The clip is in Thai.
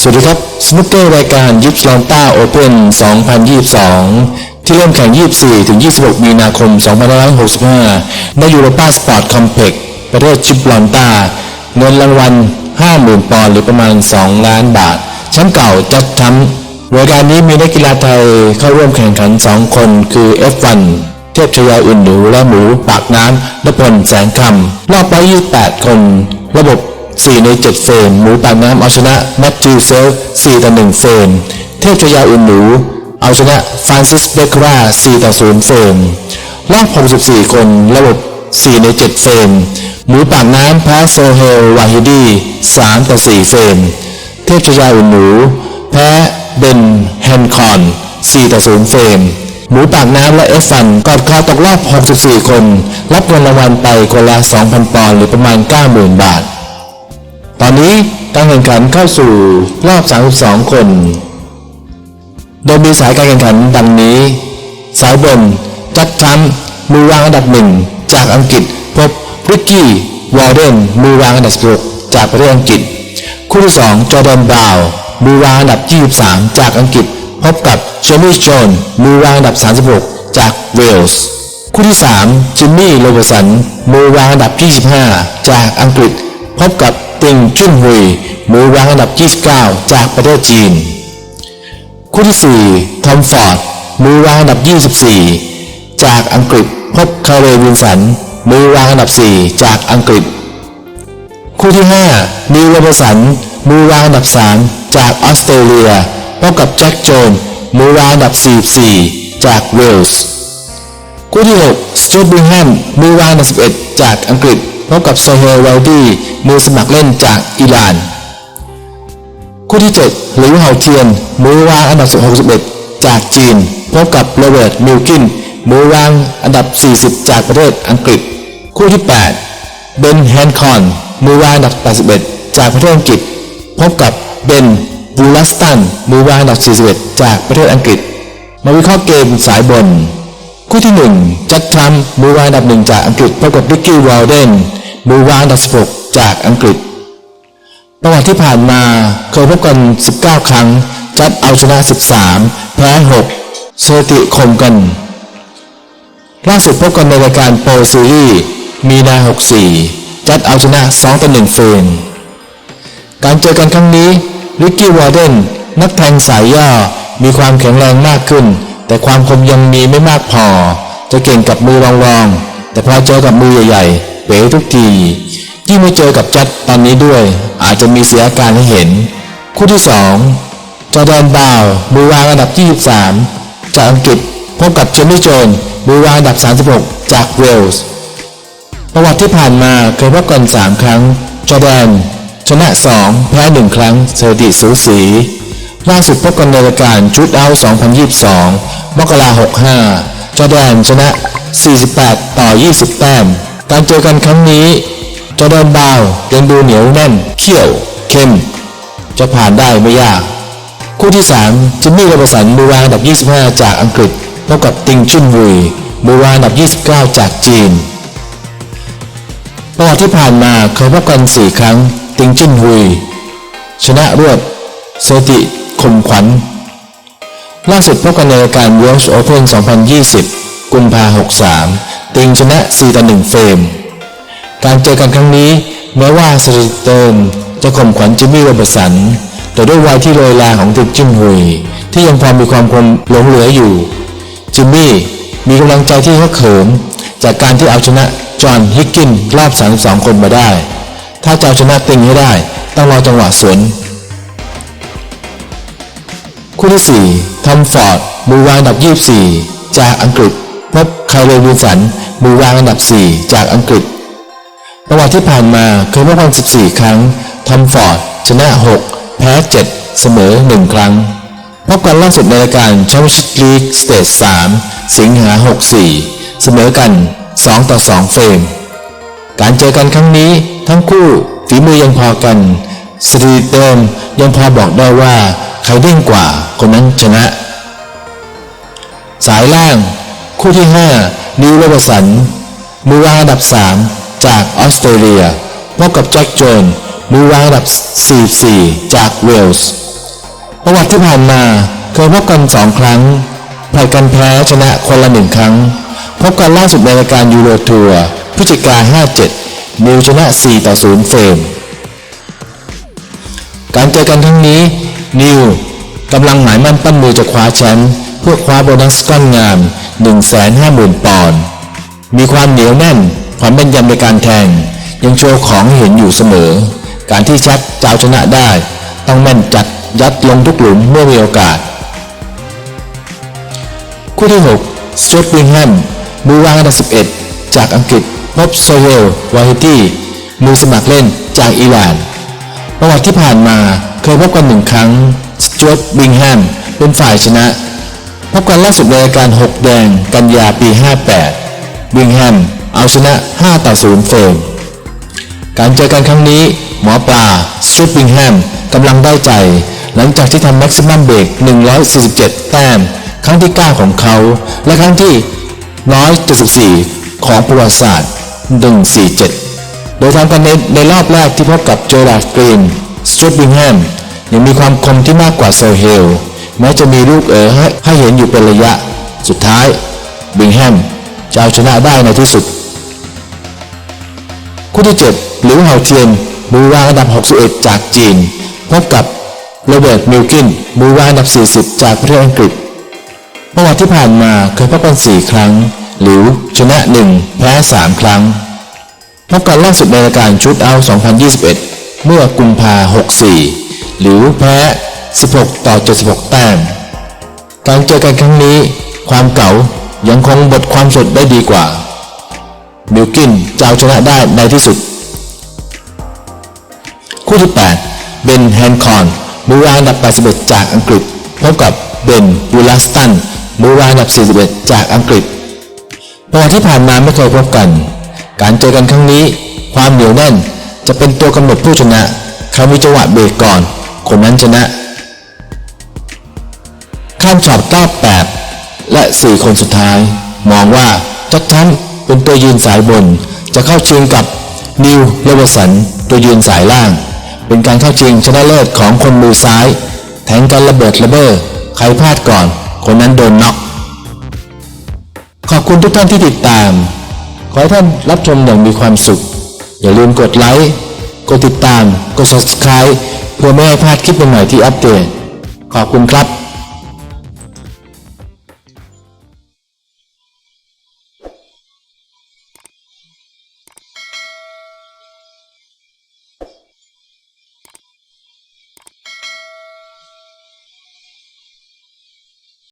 สวัสดีครับ สนุกเกอร์รายการยิปลอนต้าโอเพ่น2022 ที่เริ่มแข่ง 24 ถึง 26 มีนาคม 2565ในยูโรปาสปอร์ตคอมเพล็กซ์ประเทศจิบลอนต้า เงินรางวัล 50,000 ปอนด์หรือประมาณ 2 ล้านบาท แชมป์เก่าจัดทำรายการนี้มีนักกีฬาไทยเข้าร่วมแข่งขัน 2 คนคือ F1 เทพชยาอุ่นหนูและหมูปากน้ำนพลแสงคำรอบไป28 คน ระบบ 4 ใน 7 เฟรม หมูปากน้ำเอาชนะแมทธิวเซล4ต่อ1เฟรม เทพชยาอุ่นหนู เอาชนะฟรานซิสเบครา4ต่อ0เฟรม รอบ 64 คนระบบ 4 ใน 7 เฟรม หมูปากน้ำแพ้โซเฮลวาฮิดี3ต่อ4เฟรม เทพชยาอุ่นหนู แพ้เบนแฮนคอน4ต่อ0เฟรมหมูปากน้ำและเอฟฟันกอดคอตกรอบ 64 คน รับเงินรางวัลไปคนละ 2,000 ปอนด์หรือประมาณ 90,000 บาท ตอนนี้การแข่งขันเข้าสู่รอบ 32 คน โดยมีสายการแข่งขันดังนี้ สายบน จัดทัมมือวางอันดับหนึ่งจากอังกฤษพบริกกี้วอร์เดนมือวางอันดับ16จากประเทศอังกฤษ คู่ที่ 2 จอร์แดนบราวมือวางอันดับ 23 จากอังกฤษ พบกับเชมี่โจนมือวางอันดับ 36 จากเวลส์ คู่ที่ 3 จิมมี่โรเบอร์สันมือวางอันดับ 25 จากอังกฤษ พบกับติงจุนฮุยมือวางอันดับ 29 จากประเทศจีน คู่ที่ 4 ทอมฟอร์ด มือวางอันดับ 24 จากอังกฤษ พบคาร์เรวินสัน มือวางอันดับ 4 จากอังกฤษ คู่ที่ 5 นิวโรเบอร์สัน มือวางอันดับ 3 จากออสเตรเลีย พบกับแจ็คโจน มือวางอันดับ 44 จากเวลส์ คู่ที่ 6 สจ u ตบิงแฮม มือวางอันดับ 11 จากอังกฤษ พบกับโซเฮลวลดี้มือสมัครเล่นจากอิหร่าน คู่ที่ 7 หลิวเห่าเทียน มือวางอันดับ61จากจีน พบกับโรเบิร์ตมิลกิน มือวางอันดับ 40 จากประเทศอังกฤษ คู่ที่ 8 เบนแฮนคอน มือวางอันดับ 81 จากประเทศอังกฤษ พบกับเบนบูลัสตัน มือวางอันดับ 41 จากประเทศอังกฤษ มาวิเคราะห์เกมสายบนคู่ที่ 1 จัดทรัมป์มือวางอันดับหนึ่งจากอังกฤษพบกับริกกี้วอลเดน มือวางอันดับ16จากอังกฤษ ประวัติที่ผ่านมาเคยพบกัน 19 ครั้ง จัดเอาชนะ 13 แพ้ 6 สถิติคมกัน ล่าสุดพบกันในรายการโปรซีรีส์มีนา 64 จัดเอาชนะ 2 ต่อ 1 เฟรม การเจอกันครั้งนี้ริกกี้วอร์เดนนักแทงสายย่อมีความแข็งแรงมากขึ้น แต่ความคมยังมีไม่มากพอ จะเก่งกับมือรองๆแต่พอเจอกับมือใหญ่ๆ เป๋ทุกที ยิ่งไม่เจอกับจัดตอนนี้ด้วย อาจจะมีเสียอาการให้เห็น คู่ที่ 2 จอแดนบาวน์มือวางอันดับ 23 จากอังกฤษพบกับเชมี่โจนมือวางอันดับ 36 จากเวลส์ประวัติที่ผ่านมาเคยพบกัน 3 ครั้ง จอแดน ชนะ 2 แพ้ 1 ครั้งสถิติสูสีล่าสุดพบกันในรายการชุดเอา2022 มกรา65 จอแดนชนะ 48 ต่อ 20 แต้ม การเจอกันครั้งนี้จอร์แดนบาวยังดูเหนียวแน่น เขี้ยวเข้ม จะผ่านได้ไม่ยาก คู่ที่ 3 จิมมี่โรบอร์สันมือวางอันดับ 25 จากอังกฤษพบกับติงชุนวุยมือวางอันดับ 29 จากจีนประวัติที่ผ่านมาเคยพบกัน 4 ครั้ง ติงจิ้นฮุยชนะรวดสถิติคมขวัญ ล่าสุดพบกันในรายการ World Open 2020 กุมภา63 ติงชนะ 4 ต่อ 1 เฟรม การเจอกันครั้งนี้ แม้ว่าสติเติมจะข่มขวัญจิมมี่โรเบร์สัน แต่ด้วยวัยที่โรยลาของติงจิ้นฮุย ที่ยังพอมีความคมหลงเหลืออยู่ จิมมี่มีกำลังใจที่เขาเขิม จากการที่เอาชนะจอห์นฮิกกินรอบ 32 คนมาได้ ถ้าจะเอาชนะติงให้ได้ ต้องรอจังหวะสวนคู่ที่4ทอมฟอร์ดมือวางอันดับ 24 จากอังกฤษ พบไคลเรวินสัน มือวางอันดับ 4 จากอังกฤษ ประวัติที่ผ่านมาเคยพบกัน 14 ครั้ง ทอมฟอร์ด ชนะ 6 แพ้ 7 เสมอ 1 ครั้ง พบกันล่าสุดในรายการแชมเปี้ยนชิพลีกสเตจ3 สิงหา 64 เสมอกัน 2 ต่อ 2 เฟรม การเจอกันครั้งนี้ทั้งคู่ฝีมือยังพอกัน สถิติเดิมยังพอบอกได้ว่าใครเด้งกว่าคนนั้นชนะ สายล่าง คู่ที่ 5 นิวโรเบอร์สันมือวางอันดับ 3 จากออสเตรเลีย พบกับแจ็คโจนมือวางอันดับ 44 จากเวลส์ ประวัติที่ผ่านมาเคยพบกันสองครั้งผลัดกันแพ้ชนะคนละหนึ่งครั้ง พบกันล่าสุดในรายการยูโรทัวร์พฤศจิกา 57 นิวชนะ 4 ต่อ 0 เฟรม การเจอกันครั้งนี้ นิวกำลังหมายมั่นปั้นมือจะคว้าแชมป์เพื่อคว้าโบนัสก้อนงาม 150,000 ปอนด์มีความเหนียวแน่นความแม่นยำในการแทง ยังโชว์ของเห็นอยู่เสมอ การที่ชักจะเอาชนะได้ ต้องแม่นจัดยัดลงทุกหลุมเมื่อมีโอกาส คู่ที่6สจวตวิงแฮมมือวางอันดับ11 จากอังกฤษพบโซเฮลวาฮิตี้มือสมัครเล่นจากอิหร่าน ประวัติที่ผ่านมาเคยพบกันหนึ่งครั้งสจวตวิงแฮมเป็นฝ่ายชนะ พบกันล่าสุดในรายการ 6 แดง กันยาปี 58วิงแฮมเอาชนะ 5 ต่อ 0 เฟรมการเจอกันครั้งนี้ หมอปลาสตริปวิงแฮมกำลังได้ใจ หลังจากที่ทำแม็กซิมัมเบรก147 แต้ม ครั้งที่ 9 ของเขา และครั้งที่ 174 ของประวัติศาสตร์ 147 โดยทำกันในในรอบแรกที่พบกับโจดาร์ดกรีนสตริปวิงแฮมยังมีความคมที่มากกว่าโซเฮล แม้จะมีลูกเอ๋อให้ให้เห็นอยู่เป็นระยะ สุดท้ายบิงแฮมจะเอาชนะได้ในที่สุด คู่ที่ 7 หลิวเฮาเทียนมือวางอันดับ 61 จากจีน พบกับโรเบิร์ตมิลกินมือวางอันดับ 40 จากประเทศอังกฤษประวัติที่ผ่านมาเคยพบกัน 4 ครั้ง หลิวชนะ 1 แพ้ 3 ครั้ง พบกันล่าสุดในรายการชุดเอา 2021 เมื่อกุมภา64 หลิวแพ้ 16 ต่อ 76 แต้ม การเจอกันครั้งนี้ ความเก่ายังคงบทความสดได้ดีกว่าบิลกินจะเอาชนะได้ในที่สุด คู่ที่ 8 เบนแฮนคอน มือวางอันดับ 81 จากอังกฤษ พบกับเบนบูลัสตัน มือวางอันดับ 41 จากอังกฤษประวัติที่ผ่านมาไม่เคยพบกัน การเจอกันครั้งนี้ ความเหนียวแน่นจะเป็นตัวกำหนดผู้ชนะ ใครมีจังหวะเบรกก่อน คนนั้นชนะ ข้ามช็อต98 และ 4 คนสุดท้าย มองว่าจัดทันเป็นตัวยืนสายบน จะเข้าชิงกับนิวเลวสันตัวยืนสายล่าง เป็นการเข้าชิงชนะเลิศของคนมือซ้าย แทงกันระเบิดระเบ้อใครพลาดก่อน คนนั้นโดนน็อกขอบคุณทุกท่านที่ติดตาม ขอให้ท่านรับชมอย่างมีความสุข อย่าลืมกดไลค์ กดติดตาม กด subscribe เพื่อไม่ให้พลาดคลิปใหม่ที่อัปเดต ขอบคุณครับ